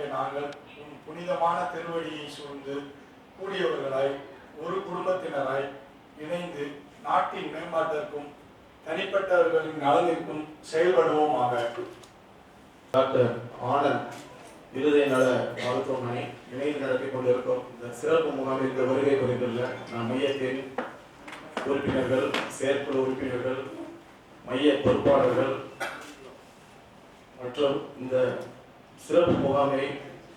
ஆகிய நாங்கள் உன் புனிதமான திருவடியை சூழ்ந்து கூடியவர்களாய் ஒரு குடும்பத்தினராய் இணைந்து நாட்டின் மேம்பாட்டிற்கும் தனிப்பட்டவர்களின் நலனிற்கும் செயல்படுவோமாக. டாக்டர் ஆனந்த் இருதய நல மருத்துவமனை இணைந்து நடத்தி கொண்டிருக்கும் இந்த சிறப்பு முகாமிற்கு வருகை புரிந்துள்ள நம் மையத்தின் உறுப்பினர்கள் செயற்குழு உறுப்பினர்கள் மைய பொறுப்பாளர்கள் மற்றும் இந்த சிறப்பு முகாமை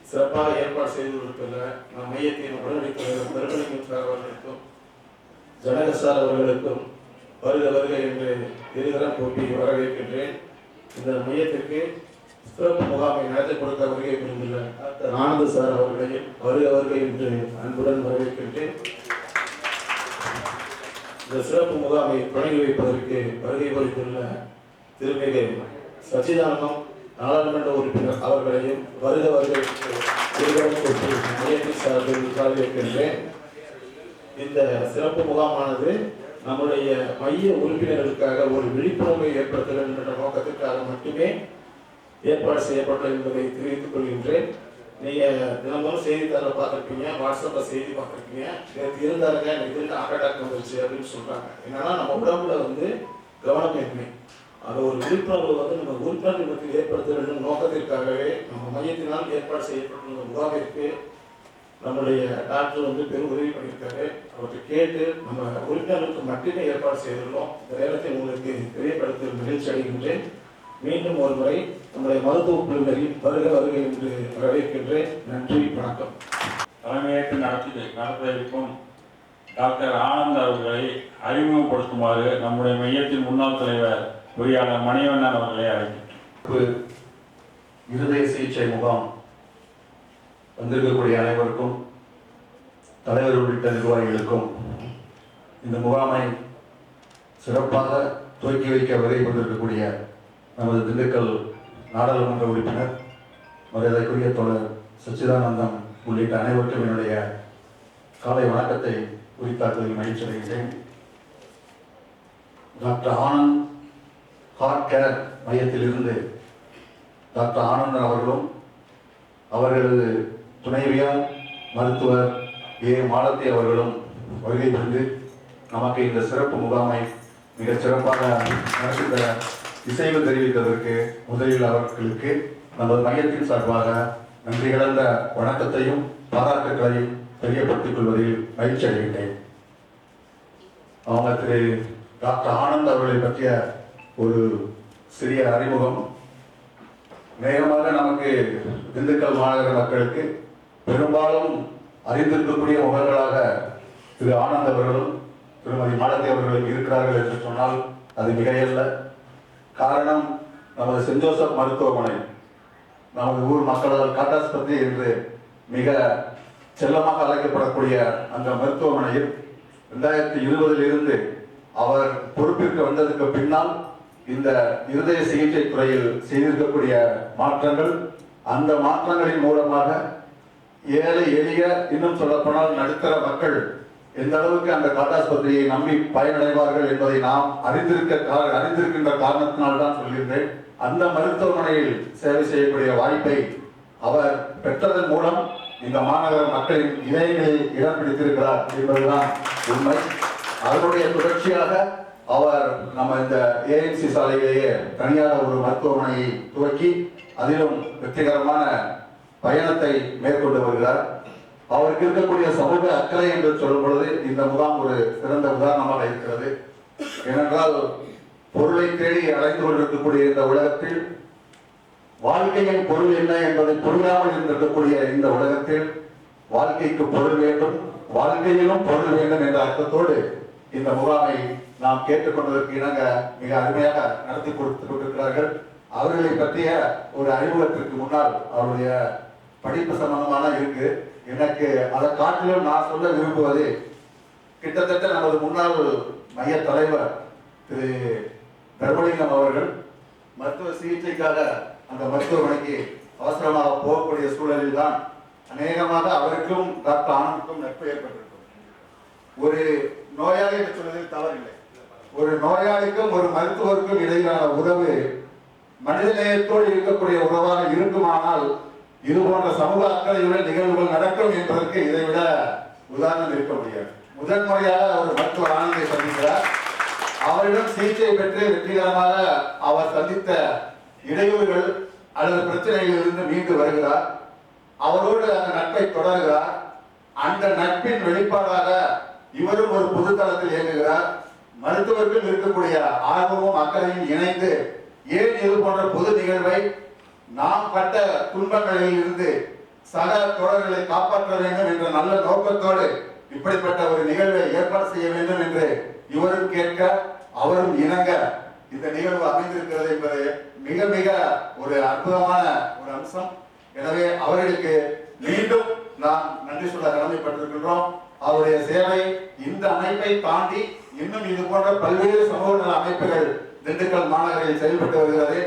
சிறப்பாக ஏற்பாடு செய்து கொடுத்துள்ள நம் மையத்தின் உடனடி தலைவர் சார் அவர்களுக்கும் ஜனக சார் அவர்களுக்கும் வருக வருக என்று இருதரம் கூப்பி வரவேற்கின்றேன். இந்த மையத்திற்கு சிறப்பு முகாமை நடத்தி கொடுத்த வருகை புரிந்துள்ள டாக்டர் ஆனந்த சார் அவர்களையும் வருக வருகை என்று அன்புடன் வரவேற்கின்றேன். இந்த சிறப்பு முகாமை தொடங்கி வைப்பதற்கு வருகை புரிந்துள்ள திருமிகு சச்சிதானந்தம் நாடாளுமன்ற உறுப்பினர் அவர்களையும் வருக வருகை என்று சார்பில் வரவேற்கின்றேன் இந்த சிறப்பு முகாமானது நம்முடைய மைய உறுப்பினர்களுக்காக ஒரு விழிப்புணர்வை ஏற்படுத்த என்ற நோக்கத்திற்காக மட்டுமே ஏற்பாடு செய்யப்பட்டது என்பதை தெரிவித்துக் கொள்கின்றேன். நீங்கள் தினமும் செய்தித்தாளில் பார்த்துருப்பீங்க வாட்ஸ்அப்பில் செய்தி பார்த்துருப்பீங்க. நேற்று இருந்தாருங்க எனக்கு ஹார்ட் அட்டாக் வந்துருச்சு அப்படின்னு சொல்கிறாங்க என்னன்னா நம்ம உடம்புல வந்து கவனம் கவனமின்மை அதை ஒரு விழிப்புணர்வு வந்து நம்ம உறுப்பினர்கள் மத்தியில் ஏற்படுத்த வேண்டும் நோக்கத்திற்காகவே நம்ம மையத்தினால் ஏற்பாடு செய்யப்பட்டுள்ள முகாமிற்கு நம்முடைய டாக்டர் வந்து பெரும் உதவி பண்ணியிருக்காரு. அவற்றை கேட்டு நம்ம உறுப்பினர்களுக்கு மட்டுமே ஏற்பாடு செய்துள்ளோம் இந்த நேரத்தை உங்களுக்கு தெரியப்படுத்த மகிழ்ச்சி அடைகின்றேன். மீண்டும் ஒரு முறை நம்முடைய மருத்துவ குழுவினரில் வருக வருகை என்று வரவேற்கின்றேன். நன்றி வணக்கம். தலைமையேற்று நடத்தி நடத்த இருக்கும் டாக்டர் ஆனந்த் அவர்களை அறிமுகப்படுத்துமாறு நம்முடைய மையத்தின் முன்னாள் தலைவர் பொறியாளர் மணிவண்ணன் அவர்களை அழைக்கின்றேன் இருதய சிகிச்சை முகாம் வந்திருக்கக்கூடிய அனைவருக்கும் தலைவர் உள்ளிட்ட நிர்வாகிகளுக்கும் இந்த முகாமை சிறப்பாக துவக்கி வைக்க வருகை கொண்டிருக்கக்கூடிய நமது திண்டுக்கல் நாடாளுமன்ற உறுப்பினர் மரியாதைக்குரிய தொடர் சச்சிதானந்தம் உள்ளிட்ட அனைவருக்கும் என்னுடைய காலை வணக்கத்தை குறித்தாக்குவதில் மகிழ்ச்சி அடைகிறேன் டாக்டர் ஆனந்த் ஹார்ட் கேர் மையத்திலிருந்து டாக்டர் ஆனந்தன் அவர்களும் அவர்களது துணைவியார் மருத்துவர் ஏ. மாலத்தி அவர்களும் வருகை தந்து நமக்கு இந்த சிறப்பு முகாமை மிக சிறப்பாக நடத்தி தர இசைவு தெரிவித்ததற்கு முதலில் அவர்களுக்கு நமது மையத்தின் சார்பாக நன்றி கலந்த வணக்கத்தையும் பாராட்டுகளையும் தெரியப்படுத்திக் கொள்வதில் மகிழ்ச்சி அடைகின்றேன். அவங்க திரு டாக்டர் ஆனந்த் அவர்களை பற்றிய ஒரு சிறிய அறிமுகம். நேரமாக நமக்கு திண்டுக்கல் மாநகர மக்களுக்கு பெரும்பாலும் அறிந்திருக்கக்கூடிய முகங்களாக திரு ஆனந்த் அவர்களும் திருமதி மாலதி அவர்களும் இருக்கிறார்கள் என்று சொன்னால் அது மிகையல்ல. காரணம் நமது சென்ட் ஜோசப் மருத்துவமனை நமது ஊர் மக்களால் காட்டாஸ்பத்திரி என்று மிக செல்லமாக அழைக்கப்படக்கூடிய அந்த மருத்துவமனையில் ரெண்டாயிரத்தி இருபதிலிருந்து அவர் பொறுப்பிற்கு வந்ததுக்கு பின்னால் இந்த இருதய சிகிச்சை துறையில் செய்திருக்கக்கூடிய மாற்றங்கள் அந்த மாற்றங்களின் மூலமாக ஏழை எளிய இன்னும் சொல்லப்போனால் நடுத்தர மக்கள் எந்த அளவுக்கு அந்த காட்டாஸ்பத்திரியை நம்பி பயனடைவார்கள் என்பதை நாம் அறிந்திருக்க அறிந்திருக்கின்ற காரணத்தினால் தான் சொல்கின்றேன் அந்த மருத்துவமனையில் சேவை செய்யக்கூடிய வாய்ப்பை அவர் பெற்றதன் மூலம் இந்த மாநகர மக்களின் இதயங்களில் இடம் பிடித்திருக்கிறார் என்பதுதான் உண்மை. அதனுடைய தொடர்ச்சியாக அவர் நம்ம இந்த ஏஎம்சி சாலையிலேயே தனியாக ஒரு மருத்துவமனையை துவக்கி அதிலும் வெற்றிகரமான பயணத்தை மேற்கொண்டு வருகிறார். அவருக்கு இருக்கக்கூடிய சமூக அக்கறை என்று சொல்லும் பொழுது இந்த முகாம் ஒரு சிறந்த உதாரணமாக இருக்கிறது. ஏனென்றால் பொருளை தேடி அடைந்து கொண்டிருக்கக்கூடிய இந்த உலகத்தில் வாழ்க்கையின் பொருள் என்ன என்பதை புரியாமல் இருந்திருக்கக்கூடிய இந்த உலகத்தில் வாழ்க்கைக்கு பொருள் வேண்டும் வாழ்க்கையிலும் பொருள் வேண்டும் என்ற அர்த்தத்தோடு இந்த முகாமை நாம் கேட்டுக்கொண்டதற்கு இணங்க மிக அருமையாக நடத்தி கொடுத்து கொண்டிருக்கிறார்கள். அவர்களை பற்றிய ஒரு அறிமுகத்திற்கு முன்னால் அவருடைய படிப்பு சம்பந்தமான இருக்கு. எனக்கு அதை காட்டிலும் நான் சொல்ல விரும்புவது கிட்டத்தட்ட நமது முன்னாள் மைய தலைவர் திரு. தர்மலிங்கம் அவர்கள் மருத்துவ சிகிச்சைக்காக அந்த மருத்துவமனைக்கு அவசரமாக போகக்கூடிய சூழலில் தான் அநேகமாக அவருக்கும் டாக்டர் ஆனந்துக்கும் நட்பு ஏற்பட்டிருக்கும். ஒரு நோயாளி என்று சொல்வதில் தவறில்லை. ஒரு நோயாளிக்கும் ஒரு மருத்துவருக்கும் இடையிலான உறவு மனிதநேயத்தோடு இருக்கக்கூடிய உறவாக இருக்குமானால் இது போன்ற சமூக அக்கறையுடன் நிகழ்வுகள் நடக்கும் என்பதற்கு இதைவிட உதாரணம் இருக்க முடியாது. முதன் முறையாக ஒரு மருத்துவர் ஆனந்தை சந்திக்கிறார். அவரிடம் சிகிச்சை பெற்று வெற்றிகரமாக அவர் சந்தித்த இடையூறுகள் அல்லது பிரச்சனைகளிலிருந்து மீண்டு வருகிறார். அவரோடு அந்த நட்பை தொடர்கிறார். அந்த நட்பின் வெளிப்பாடாக இவரும் ஒரு பொதுத்தளத்தில் இயங்குகிறார். மருத்துவர்கள் இருக்கக்கூடிய ஆர்வமும் அக்கறையும் இணைந்து ஏன் இது போன்ற பொது நிகழ்வை நாம் பட்ட துன்பங்களில் இருந்து சக தொடர்களை காப்பாற்ற வேண்டும் என்ற நல்ல நோக்கத்தோடு இப்படிப்பட்ட ஒரு நிகழ்வை ஏற்பாடு செய்ய வேண்டும் என்று இவரும் கேட்க அவரும் இணங்க இந்த நிகழ்வு அமைந்திருக்கிறது என்பது மிக மிக ஒரு அற்புதமான ஒரு அம்சம். எனவே அவர்களுக்கு மீண்டும் நாம் நன்றி சொல்ல கடமைப்பட்டிருக்கின்றோம். அவருடைய சேவை இந்த அமைப்பை தாண்டி இன்னும் இது போன்ற பல்வேறு சமூக நல அமைப்புகள் திண்டுக்கல் மாநகரில் செயல்பட்டு வருகிறது.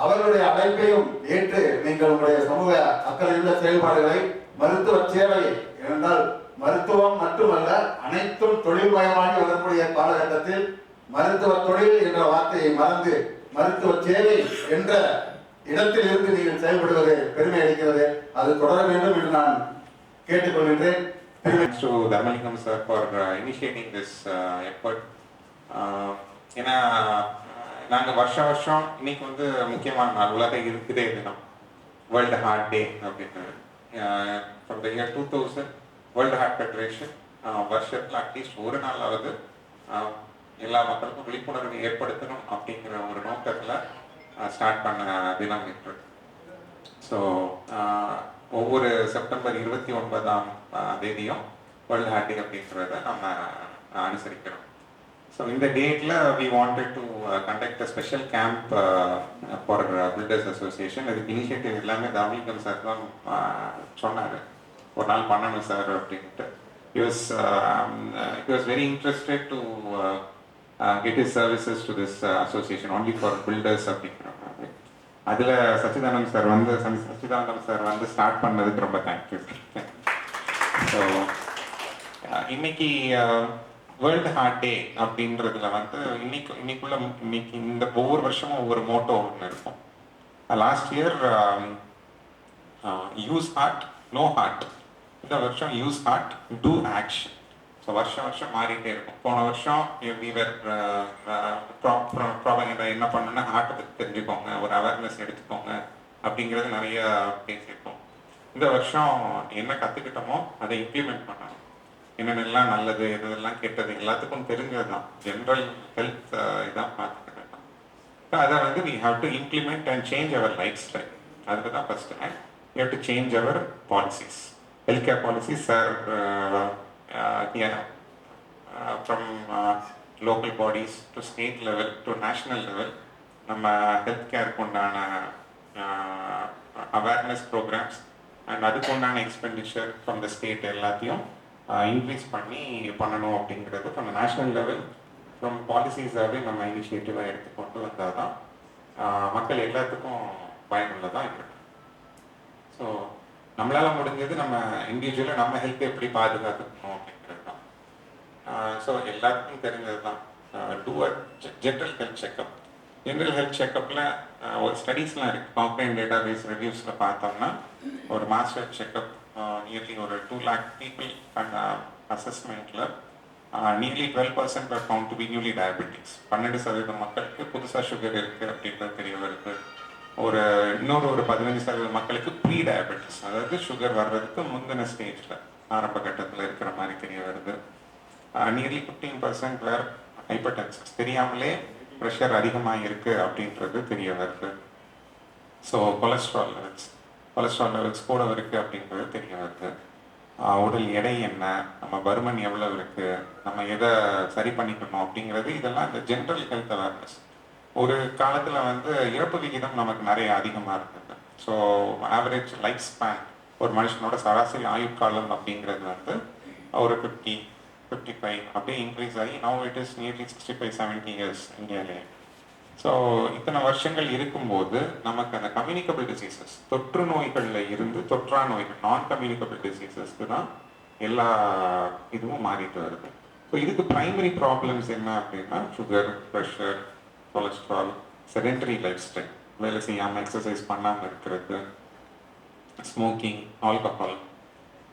அவர்களுடைய அழைப்பையும் ஏற்று நீங்கள் உங்களுடைய சமூக அக்கறையுள்ள செயல்பாடுகளை மருத்துவ சேவை என்றால் மருத்துவம் மட்டுமல்ல அனைத்தும் தொழில்மயமாகி வரக்கூடிய காலகட்டத்தில் மருத்துவ தொழில் என்ற வார்த்தையை மறந்து மருத்துவ சேவை என்ற இடத்தில் இருந்து நீங்கள் செயல்படுவது பெருமை அளிக்கிறது. அது தொடர வேண்டும் என்று நான் கேட்டுக்கொள்கின்றேன். Thanks to Dharmalingam sir for uh, initiating this uh, effort. Uh, ஏன்னா நாங்கள் வருஷம் வருஷம் இன்னைக்கு வந்து முக்கியமான நாள். உலக இருக்குதே தினம். வேர்ல்டு ஹார்ட் டே அப்படின்றது. From the year two thousand world heart federation வருஷத்தில் அட்லீஸ்ட் ஒரு நாளாவது uh, எல்லா மக்களுக்கும் விழிப்புணர்வு ஏற்படுத்தணும் அப்படிங்கிற ஒரு நோக்கத்தில் ஸ்டார்ட் uh, பண்ண தினம் இருக்கு ஸோ uh, ஒவ்வொரு செப்டம்பர் இருபத்தி ஒன்பதாம் தேதியும் வேர்ல்டு ஹார்ட் அப்படின்றத நம்ம அனுசரிக்கிறோம் ஸோ இந்த டேட்டில் we wanted to conduct a special camp for builders association இதுக்கு இனிஷியேட்டிவ் எல்லாமே தாமிகம் சார் தான் சொன்னார். ஒரு நாள் பண்ணணும் சார் அப்படின்ட்டு. Use use very interested to get is services to this association only for builders to uh, uh, அதில் சச்சிதானந்த் சார் வந்து சச்சிதானந்தம் சார் வந்து ஸ்டார்ட் பண்ணதுக்கு ரொம்ப தேங்க்யூ ஸோ இன்னைக்கு வேர்ல்டு ஹார்ட் டே அப்படின்றதுல வந்து இன்னைக்கு இன்னைக்குள்ள இன்னைக்கு இந்த ஒவ்வொரு வருஷமும் ஒவ்வொரு மோட்டோ ஒன்று இருக்கும். Last year use heart know heart இந்த வருஷம் use heart to action so வருஷம் வருஷம் மாறிட்டே இருக்கும். போன வருஷம் வீவர் ப்ராபகண்டா uh, uh, என்ன பண்ணுன்னா ஹார்ட்டை பற்றி தெரிஞ்சுக்கோங்க ஒரு அவேர்னஸ் எடுத்துக்கோங்க அப்படிங்கிறது நிறைய பேசியிருக்கோம். இந்த வருஷம் என்ன கற்றுக்கிட்டோமோ அதை இம்ப்ளிமெண்ட் பண்ணணும். என்னென்னலாம் நல்லது எதெல்லாம் கெட்டது எல்லாத்துக்கும் தெரிஞ்சது தான். ஜென்ரல் ஹெல்த் uh, இதான் பார்த்துக்கிட்டேன். ஸோ அதை வந்து we have to implement and change our life style அதுக்கு தான் first have to change our policies health care policies sir are uh, yeah, uh, from uh, local bodies to state level to national level. நம்ம health கேருக்கு உண்டான awareness programs and அதுக்கு உண்டான expenditure from the state எல்லாத்தையும் uh, increase பண்ணி பண்ணணும் அப்படிங்கிறது from national level from பாலிசிஸாகவே நம்ம இனிஷியேட்டிவாக எடுத்து கொண்டு வந்தால் தான் uh, மக்கள் எல்லாத்துக்கும் பயனுள்ளதாக இருக்கும் ஸோ நம்மளால முடிஞ்சது நம்ம இண்டிவிஜுவலாக நம்ம ஹெல்த்தை எப்படி பாதுகாத்துக்கணும் அப்படிங்கிறது தான். ஸோ எல்லாத்துக்கும் தெரிஞ்சது தான். To a general health checkup general health செக்அப்பில் ஒரு ஸ்டடீஸ்லாம் இருக்குது காம்பைன் டேட்டா பேஸ் ரிவ்யூஸில் பார்த்தோம்னா ஒரு மாஸ்டர் செக்அப் நியர்லி ஒரு two lakh people and அசஸ்மெண்ட்டில் nearly twelve percent are to be newly diabetics பன்னெண்டு சதவீதம் மக்களுக்கு புதுசாக சுகர் இருக்குது அப்படின்றது தெரிய வருது. ஒரு இன்னொரு ஒரு பதினஞ்சு சதவீத மக்களுக்கு ப்ரீ டயபெட்டிஸ் அதாவது சுகர் வர்றதுக்கு முந்தின ஸ்டேஜில் ஆரம்ப கட்டத்தில் இருக்கிற மாதிரி தெரிய வருது. Nearly fifteen percent were hypertensives தெரியாமலே ப்ரெஷர் அதிகமாக இருக்குது அப்படின்றது தெரிய வருது. So cholesterol levels cholesterol levels கூட இருக்குது அப்படின்றது தெரிய வருது. உடல் எடை என்ன நம்ம பருமன் எவ்வளவு இருக்குது நம்ம எதை சரி பண்ணிக்கணும் அப்படிங்கிறது இதெல்லாம் இந்த ஜென்ரல் ஹெல்த் அவேர்னஸ் ஒரு காலத்துல வந்து இறப்பு விகிதம் நமக்கு நிறைய அதிகமா இருந்தது. ஸோ ஆவரேஜ் லைஃப் ஸ்பேன் ஒரு மனுஷனோட சராசரி ஆயுட்காலம் அப்படிங்கிறது வந்து ஒரு ஃபிஃப்டி ஃபிஃப்டி ஃபைவ் அப்படியே இன்க்ரீஸ் ஆகி now it is nearly sixty five seventy years இந்தியாவிலேயே ஸோ இத்தனை வருஷங்கள் இருக்கும்போது நமக்கு அந்த கம்யூனிகபிள் டிசீசஸ் தொற்று நோய்களில் இருந்து தொற்றா நோய்கள் நான் கம்யூனிகபிள் டிசீசஸ்க்கு தான் எல்லா இதுவும் மாறிட்டு வருது. ஸோ இதுக்கு பிரைமரி ப்ராப்ளம்ஸ் என்ன அப்படின்னா sugar pressure cholesterol sedentary life style வேலை செய்யாமல் எக்ஸசைஸ் பண்ணாமல் இருக்கிறது ஸ்மோக்கிங் ஆல்கஹால்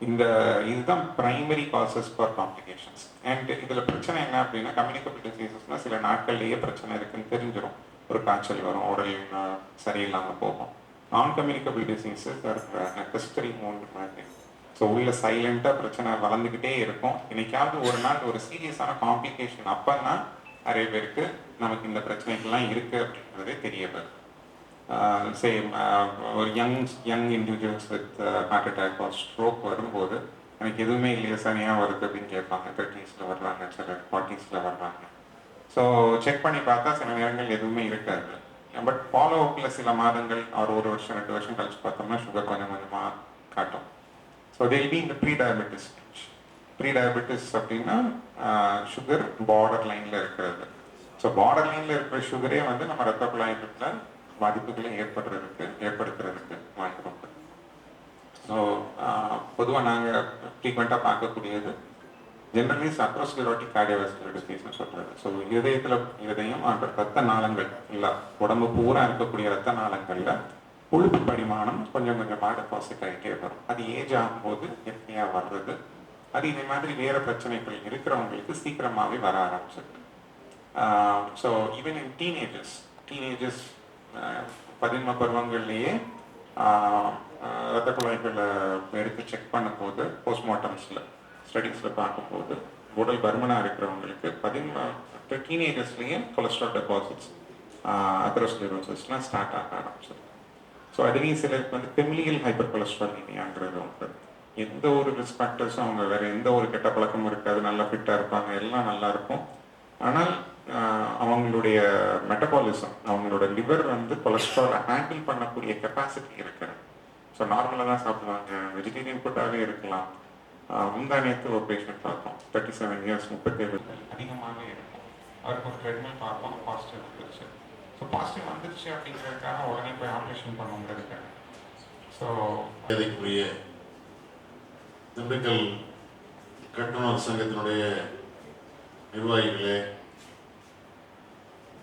இந்த இதுதான் primary causes for complications and இதில் பிரச்சனை என்ன அப்படின்னா கம்யூனிகபிள் டிசீசஸ்னால் சில நாட்கள்லேயே பிரச்சனை இருக்குன்னு தெரிஞ்சிடும் ஒரு காய்ச்சல் வரும் உடல் சரியில்லாமல் போகும். நான் கம்யூனிகபிள் டிசீசஸ் நெக்கஸ்டரி மூன்று மாதிரி. ஸோ உள்ள சைலண்ட்டாக பிரச்சனை வளர்ந்துக்கிட்டே இருக்கும். இன்னைக்காவது ஒரு நாள் ஒரு சீரியஸான காம்ப்ளிகேஷன் அப்போன்னா நிறைய பேருக்கு நமக்கு இந்த பிரச்சனைகள்லாம் இருக்குது அப்படின்றதே தெரிய வரும் சேம் ஒரு young young individuals with heart attack or stroke வரும்போது எனக்கு எதுவுமே இல்லையா சனியாக வருது அப்படின்னு கேட்பாங்க. தேர்ட்டிஸில் வர்றாங்க சில ஃபார்ட்டிஸில் வர்றாங்க. ஸோ செக் பண்ணி பார்த்தா சில நேரங்கள் எதுவுமே இருக்காது. பட் ஃபாலோ அப்பில் சில மாதங்கள் ஒரு ஒரு வருஷம் ரெண்டு வருஷம் கழிச்சு பார்த்தோம்னா சுகர் கொஞ்சம் கொஞ்சமாக காட்டும். ஸோ தேல் பி இந்த ப்ரீ டயபெட்டிஸ் ப்ரீ டயபெட்டிஸ் அப்படின்னா சுகர் பார்டர் லைனில் இருக்கிறது. ஸோ பார்டர் லைனில் இருக்கிற சுகரே வந்து நம்ம ரத்த குழாய்களில் பாதிப்புகளை ஏற்படுறதுக்கு ஏற்படுத்துறதுக்கு வாய்ப்பு உண்டு. ஸோ பொதுவாக நாங்கள் ஃப்ரீக்வெண்ட்டாக பார்க்கக்கூடியது ஜென்ரலி சப்ரோஸ்கிரோட்டிக் கார்டியோவாஸ்குலர் டிசீஸ்னு சொல்கிறது ஸோ இதயத்தில் இதயம் அப்புறம் ரத்த நாளங்கள் இல்லை உடம்பு பூரா இருக்கக்கூடிய ரத்த நாளங்களில் கொழுப்பு பரிமாணம் கொஞ்சம் கொஞ்சமாக டெபாசிட் ஆகிட்டே வரும். அது ஏஜ் ஆகும்போது இயற்கையாக வர்றது அது இதே மாதிரி வேறு பிரச்சனைகள் இருக்கிறவங்களுக்கு சீக்கிரமாகவே வர ஆரம்பிச்சிருக்கு. So even in teenagers teenagers பதின்ம பருவங்கள்லேயே ரத்த குழாய்களை எடுத்து செக் பண்ணும்போது போஸ்ட்மார்ட்டம்ஸில் ஸ்டடீஸில் பார்க்கும்போது உடல் பருமனாக இருக்கிறவங்களுக்கு பதின்ம டீனேஜர்ஸ்லேயே கொலஸ்ட்ரால் டெபாசிட்ஸ் அத்ரோஸ்க்ளரோசிஸ்லாம் ஸ்டார்ட் ஆக ஆரம்பிச்சிருக்கு. ஸோ அதுலேயும் சிலருக்கு வந்து பெமிலியல் ஹைப்பர் கொலஸ்ட்ராலினியாங்கிறது உண்டு. எந்த ஒரு ரிஸ்க் ஃபேக்டர்ஸும் அவங்க வேற எந்த ஒரு கெட்ட பழக்கமும் இருக்காது. நல்லா ஃபிட்டாக இருப்பாங்க. எல்லாம் நல்லா இருக்கும். ஆனால் அவங்களுடைய மெட்டபாலிசம் அவங்களோட லிவர் வந்து கொலஸ்ட்ராலை ஹேண்டில் பண்ணக்கூடிய கெப்பாசிட்டி இருக்குது. ஸோ நார்மலாக தான் சாப்பிடுவாங்க. வெஜிடேரியன் ஃபுட்டாகவே இருக்கலாம். ஆஹ், முந்தா நேற்று ஒரு பேஷண்ட் பார்த்தோம். தேர்ட்டி செவன் இயர்ஸ் முப்பத்தேழு அதிகமாகவே இருக்கும். அவருக்கு ஒரு ட்ரெட்மில் பார்த்தோம். பாசிட்டிவ் வந்துருச்சு. ஸோ பாசிட்டிவ் வந்துருச்சு அப்படிங்கிறதுக்காக உடனே போய் ஆப்ரேஷன் பண்ணுங்கிறது ஸோ மரியாதைக்குரிய திண்டுக்கல் கட்டுநர் சங்கத்தினுடைய நிர்வாகிகளே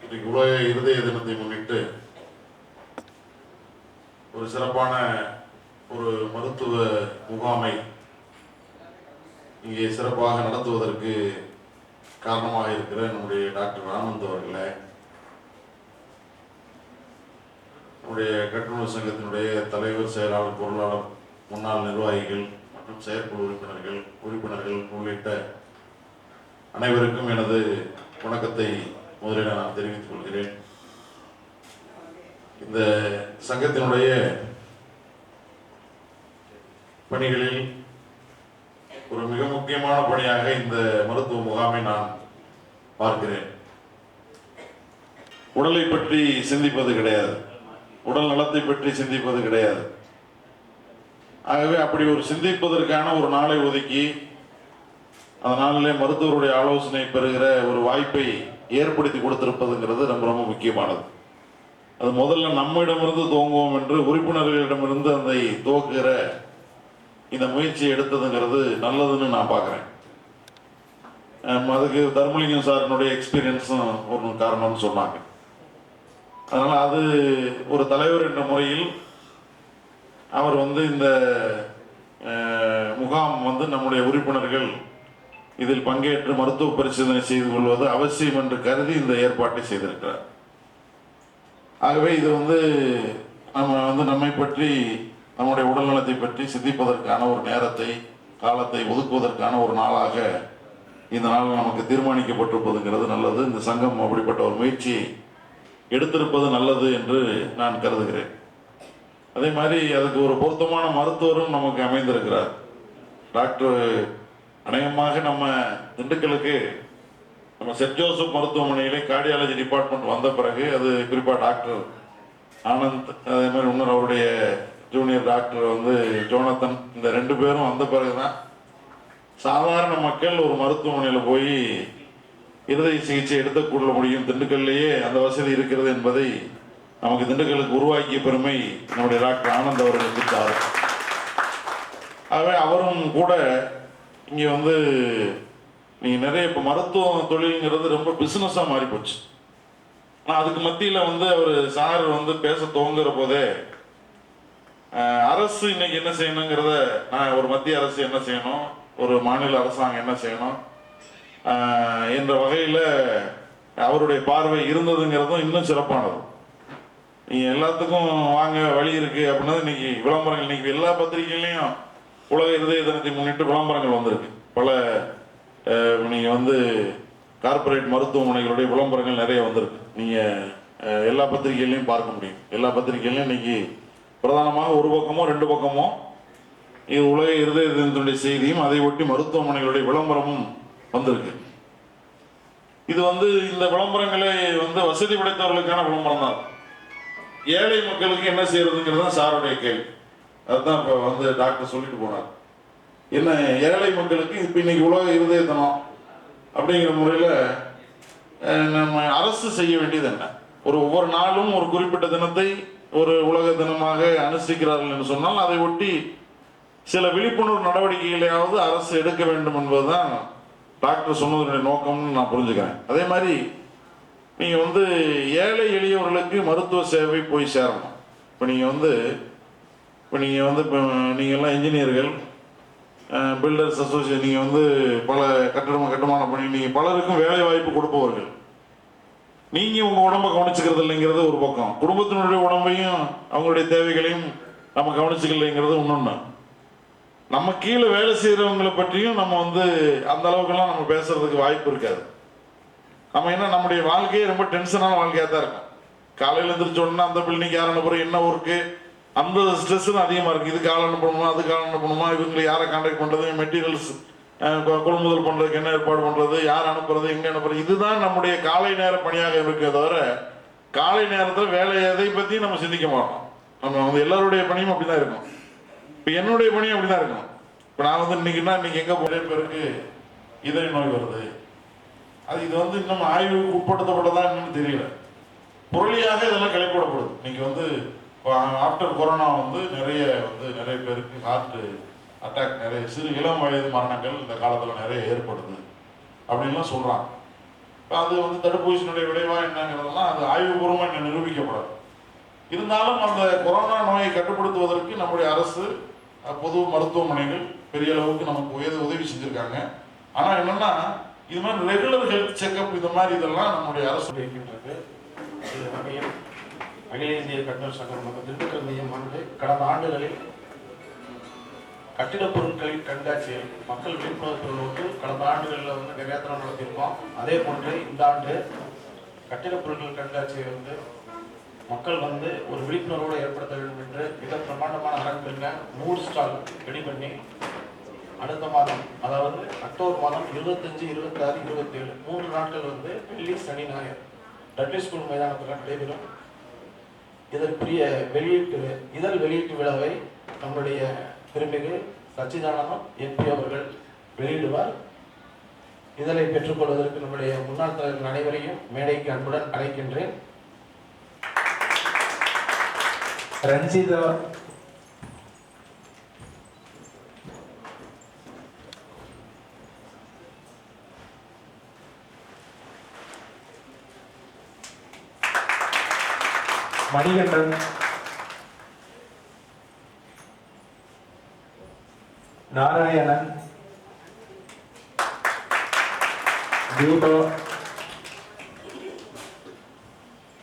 இன்றைக்கு உலக இருதய தினத்தை முன்னிட்டு ஒரு சிறப்பான ஒரு மருத்துவ முகாமை இங்கே சிறப்பாக நடத்துவதற்கு காரணமாக இருக்கிற நம்முடைய டாக்டர் ஆனந்த் அவர்களே நம்முடைய கட்டுநர் சங்கத்தினுடைய தலைவர் செயலாளர் பொருளாளர் முன்னாள் நிர்வாகிகள் மற்றும் செயற்குழு உறுப்பினர்கள் உறுப்பினர்கள் உள்ளிட்ட அனைவருக்கும் எனது வணக்கத்தை முதலில் நான் தெரிவித்துக் கொள்கிறேன். இந்த சங்கத்தினுடைய பணிகளில் ஒரு மிக முக்கியமான பணியாக இந்த மருத்துவ முகாமை நான் பார்க்கிறேன். உடலை பற்றி சிந்திப்பது கிடையாது. உடல் நலத்தை பற்றி சிந்திப்பது கிடையாது. ஆகவே அப்படி ஒரு சிந்திப்பதற்கான ஒரு நாளை ஒதுக்கி அந்த நாளிலே மருத்துவருடைய ஆலோசனை பெறுகிற ஒரு வாய்ப்பை ஏற்படுத்தி கொடுத்திருப்பதுங்கிறது ரொம்ப ரொம்ப முக்கியமானது. அது முதல்ல நம்மிடமிருந்து துவங்குவோம் என்று உறுப்பினர்களிடமிருந்து அதை துவக்குகிற இந்த முயற்சியை எடுத்ததுங்கிறது நல்லதுன்னு நான் பார்க்குறேன். அதுக்கு தர்மலிங்கம் சாரினுடைய எக்ஸ்பீரியன்ஸும் ஒரு காரணம்னு சொன்னாங்க. அதனால் அது ஒரு தலைவர் என்ற முறையில் அவர் வந்து இந்த முகாம் வந்து நம்முடைய உறுப்பினர்கள் இதில் பங்கேற்று மருத்துவ பரிசோதனை செய்து கொள்வது அவசியம் என்று கருதி இந்த ஏற்பாட்டை செய்திருக்கிறார். ஆகவே இது வந்து நம்ம வந்து நம்மை பற்றி நம்முடைய உடல்நலத்தை பற்றி சிந்திப்பதற்கான ஒரு நேரத்தை காலத்தை ஒதுக்குவதற்கான ஒரு நாளாக இந்த நாள் நமக்கு தீர்மானிக்கப்பட்டிருப்பதுங்கிறது நல்லது. இந்த சங்கம் அப்படிப்பட்ட ஒரு முயற்சியை எடுத்திருப்பது நல்லது என்று நான் கருதுகிறேன். அதே மாதிரி அதுக்கு ஒரு பொருத்தமான மருத்துவரும் நமக்கு அமைந்திருக்கிறார். டாக்டர் அநேகமாக நம்ம திண்டுக்கலுக்கு நம்ம சென்ட் ஜோசப் மருத்துவமனையிலே கார்டியாலஜி டிபார்ட்மெண்ட் வந்த பிறகு அது குறிப்பாக டாக்டர் ஆனந்த் அதே மாதிரி இன்னொரு அவருடைய ஜூனியர் டாக்டர் வந்து ஜோனத்தன் இந்த ரெண்டு பேரும் வந்த பிறகு தான் சாதாரண மக்கள் ஒரு மருத்துவமனையில் போய் இருதய சிகிச்சை எடுத்துக்கொள்ள முடியும். திண்டுக்கல்லையே அந்த வசதி இருக்கிறது என்பதை நமக்கு திண்டுக்கலுக்கு உருவாக்கிய பெருமை நம்முடைய டாக்டர் ஆனந்த் அவர்களுக்கு சாரும் ஆகவே அவரும் கூட இங்கே வந்து நீங்கள் நிறைய இப்போ மருத்துவ தொழிலுங்கிறது ரொம்ப பிஸ்னஸாக மாறி போச்சு ஆனால் அதுக்கு மத்தியில் வந்து அவர் சார் வந்து பேச துவங்குற போதே அரசு இன்னைக்கு என்ன செய்யணுங்கிறத நான் ஒரு மத்திய அரசு என்ன செய்யணும் ஒரு மாநில அரசாங்கம் என்ன செய்யணும் என்ற வகையில் அவருடைய பார்வை இருந்ததுங்கிறதும் இன்னும் சிறப்பானது. நீங்கள் எல்லாத்துக்கும் வாங்க வழி இருக்கு அப்படின்னா இன்னைக்கு விளம்பரங்கள் இன்னைக்கு எல்லா பத்திரிகைகளையும் உலக இருதய தினத்தை முன்னிட்டு விளம்பரங்கள் வந்திருக்கு. பல நீங்கள் வந்து கார்ப்பரேட் மருத்துவமனைகளுடைய விளம்பரங்கள் நிறைய வந்திருக்கு. நீங்கள் எல்லா பத்திரிகைகளையும் பார்க்க முடியும். எல்லா பத்திரிகைகளையும் இன்னைக்கு பிரதானமாக ஒரு பக்கமோ ரெண்டு பக்கமோ இது உலக இருதய தினத்தினுடைய செய்தியும் அதை ஒட்டி மருத்துவமனைகளுடைய விளம்பரமும் வந்திருக்கு. இது வந்து இந்த விளம்பரங்களை வந்து வசதி படைத்தவர்களுக்கான விளம்பரம் தான் ஏழை மக்களுக்கு என்ன செய்யறதுங்கிறது தான் சாருடைய கேள்வி. அதுதான் இப்போ வந்து டாக்டர் சொல்லிட்டு போனார். என்ன ஏழை மக்களுக்கு இப்போ இன்னைக்கு உலக இருதய தினம் அப்படிங்கிற முறையில் நம்ம அரசு செய்ய வேண்டியது என்ன? ஒரு ஒவ்வொரு நாளும் ஒரு குறிப்பிட்ட தினத்தை ஒரு உலக தினமாக அனுஷ்டிக்கிறார்கள் என்று சொன்னால் அதை ஒட்டி சில விழிப்புணர்வு நடவடிக்கைகளையாவது அரசு எடுக்க வேண்டும் என்பதுதான் டாக்டர் சொன்னதனுடைய நோக்கம்னு நான் புரிஞ்சுக்கிறேன். அதே மாதிரி நீங்கள் வந்து ஏழை எளியவர்களுக்கு மருத்துவ சேவை போய் சேரணும். இப்போ நீங்கள் வந்து இப்போ நீங்கள் வந்து இப்போ நீங்கள்லாம் இன்ஜினியர்கள் பில்டர்ஸ் அசோசியேஷன் நீங்கள் வந்து பல கட்டடம் கட்டுமானம் பண்ணி நீங்கள் பலருக்கும் வேலை வாய்ப்பு கொடுப்பவர்கள். நீங்கள் உங்கள் உடம்பை கவனிச்சுக்கிறது இல்லைங்கிறது ஒரு பக்கம். குடும்பத்தினுடைய உடம்பையும் அவங்களுடைய தேவைகளையும் நம்ம கவனிச்சுக்கலைங்கிறது இன்னொன்று நம்ம கீழே வேலை செய்கிறவங்களை பற்றியும் நம்ம வந்து அந்த அளவுக்குலாம் நம்ம பேசுறதுக்கு வாய்ப்பு இருக்காது. நம்ம என்ன நம்முடைய வாழ்க்கையே ரொம்ப டென்ஷனான வாழ்க்கையாக தான் இருக்கும். காலையில் எழுந்திரிச்ச உடனே அந்த பில்டிங் யார் அனுப்புறோம் என்ன ஒர்க்கு அந்த ஸ்ட்ரெஸ் தான் அதிகமாக இருக்குது இது கால் அனுப்பணுமா அது கால் அனுப்பணுமா? இவங்களை யாரை கான்டாக்ட் பண்ணுறது மெட்டீரியல்ஸ் கொள்முதல் பண்ணுறதுக்கு என்ன ஏற்பாடு பண்ணுறது யார் அனுப்புறது? எங்கே அனுப்புறது? இதுதான் நம்முடைய காலை நேர பணியாக இருக்கே தவிர காலை நேரத்தில் வேலை எதை பற்றியும் நம்ம சிந்திக்க மாட்டோம். நம்ம வந்து எல்லாருடைய பணியும் அப்படி தான் இருக்கும். இப்போ என்னுடைய பணியும் அப்படி தான் இருக்கும். இப்போ நான் வந்து இன்னைக்குன்னா இன்னைக்கு எங்கே போகிற பேருக்கு இதய நோய் வருது. அது இது வந்து இன்னும் ஆய்வுக்கு உட்படுத்தப்பட்டதா என்னன்னு தெரியல. பொருளியாக இதெல்லாம் கிளப்பிவிடப்படுது இன்னைக்கு வந்து ஆஃப்டர் கொரோனா வந்து நிறைய வந்து நிறைய பேருக்கு ஹார்ட் அட்டாக் நிறைய சிறு இளம் வயது மரணங்கள் இந்த காலத்தில் நிறைய ஏற்படுது அப்படின்லாம் சொல்கிறாங்க அது வந்து தடுப்பூசியினுடைய விளைவாக என்னங்கிறதெல்லாம் அது ஆய்வுபூர்வமாக இன்னும் நிரூபிக்கப்படாது. இருந்தாலும் அந்த கொரோனா நோயை கட்டுப்படுத்துவதற்கு நம்முடைய அரசு பொது மருத்துவமனைகள் பெரிய அளவுக்கு நமக்கு உயர் உதவி செஞ்சுருக்காங்க. ஆனால் என்னென்னா இது மாதிரி ரெகுலர் ஹெல்த் செக்அப் இது மாதிரி இதெல்லாம் நம்முடைய அரசு இருக்கின்றது இது வகையில் அகில இந்திய கட்டண சங்கம் மற்றும் திண்டுக்கல் மையமானது கடந்த ஆண்டுகளில் கட்டிடப் பொருட்களின் கண்காட்சியை மக்கள் விழிப்புணர்வு நோக்கு கடந்த ஆண்டுகளில் வந்து நிறைய தரம் நடத்தியிருக்கோம். அதே போன்று இந்த ஆண்டு கட்டிடப் பொருட்கள் கண்காட்சியை வந்து மக்கள் வந்து ஒரு விழிப்புணர்வோடு ஏற்படுத்த வேண்டும் என்று மிக பிரமாண்டமான அரங்கில் நூறு ஸ்டால் ரெடி பண்ணி அடுத்த மாதம் அதாவது அக்டோபர் மாதம் இருபத்தஞ்சு இருபத்தாறு இருபத்தேழு மூன்று நாட்கள் வந்து வெள்ளி சனி ஞாயிறு. டட்டி ஸ்கூல் மைதானத்தில் நடைபெறும். இதற்குரிய வெளியீட்டு இதழ் வெளியீட்டு விழாவை நம்முடைய திருமிகு சச்சிதானந்தம் எம்பி அவர்கள் வெளியிடுவார். இதழை பெற்றுக்கொள்வதற்கு நம்முடைய முன்னாள் தலைவர்கள் அனைவரையும் மேடைக்கு அன்புடன் அழைக்கின்றேன். ரஞ்சிதா மணிகண்டன் நாராயணன். தீபா.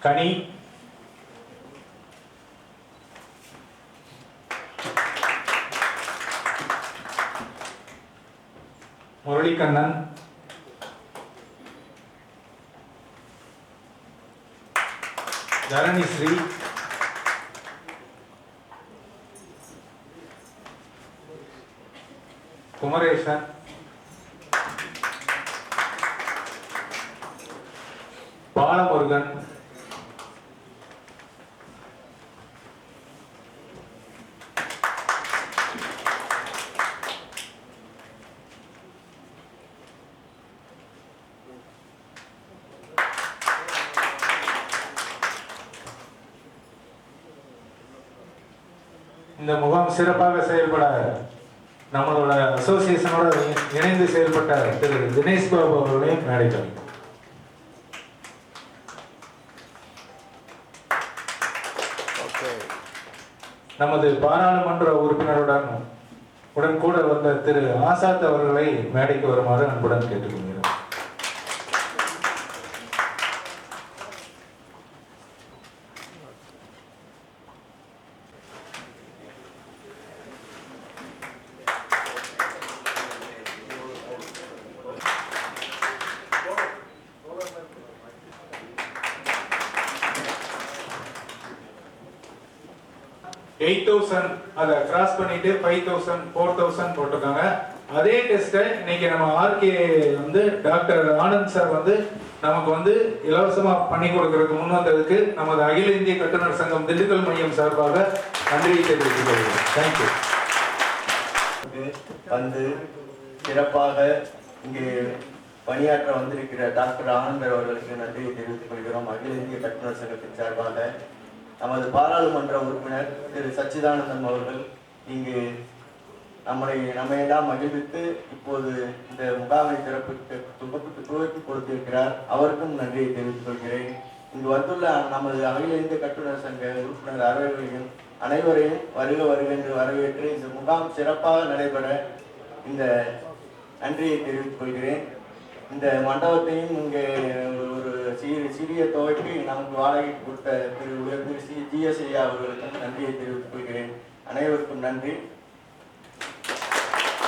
கனி. முரளிகண்ணன் தரணி ஸ்ரீ. குமரேசன். பாலமுருகன். இந்த முகாம் சிறப்பாக செயல்பட நம்மளோட அசோசியேஷனோட இணைந்து செயல்பட்ட திரு தினேஷ் பாபு அவர்களையும் மேடைக்கு நமது பாராளுமன்ற உறுப்பினருடன் உடன் கூட வந்த திரு ஆசாத் அவர்களை மேடைக்கு வருமாறு அன்புடன் கேட்டுக்கொள்கிறோம் எயிட் தௌசண்ட் அதை கிராஸ் பண்ணிட்டு ஃபைவ் தௌசண்ட் ஃபோர் தௌசண்ட் போட்டிருக்காங்க அதே டெஸ்ட்டை இன்னைக்கு நம்ம ஆர்கே வந்து டாக்டர் ஆனந்த் சார் வந்து நமக்கு வந்து இலவசமா பண்ணி கொடுக்கறதுக்கு முன் வந்ததுக்கு நமது அகில இந்திய கட்டுநர் சங்கம் திண்டுக்கல் மையம் சார்பாக நன்றியை தெரிவித்துக் கொள்கிறேன். தேங்க்யூ வந்து சிறப்பாக இங்கே பணியாற்ற வந்திருக்கிற டாக்டர் ஆனந்தர் அவர்களுக்கு நன்றியை தெரிவித்துக் கொள்கிறோம். அகில இந்திய கட்டுநர் சங்கத்தின் சார்பாக நமது பாராளுமன்ற உறுப்பினர் திரு சச்சிதானந்தன் அவர்கள் இங்கு நம்மை நம்மையெல்லாம் மகிழ்வித்து இப்போது இந்த முகாமை சிறப்பித்து துவக்கி துவக்கி கொடுத்திருக்கிறார். அவருக்கும் நன்றியை தெரிவித்துக் கொள்கிறேன். இங்கு வந்துள்ள நமது அகில இந்திய கட்டுநர் சங்க உறுப்பினர் அனைவரையும் அனைவரையும் வருக வருக என்று வரவேற்று இந்த முகாம் சிறப்பாக நடைபெற இந்த நன்றியை தெரிவித்துக் கொள்கிறேன். இந்த மண்டபத்தையும் இங்கே ஒரு சிறிய சிறிய தொகைக்கு நமக்கு வாடகை கொடுத்த திரு உயர்ந்த சி. ஜிஎஸ்ஐயா அவர்களுக்கும் நன்றியை தெரிவித்துக் கொள்கிறேன். அனைவருக்கும் நன்றி.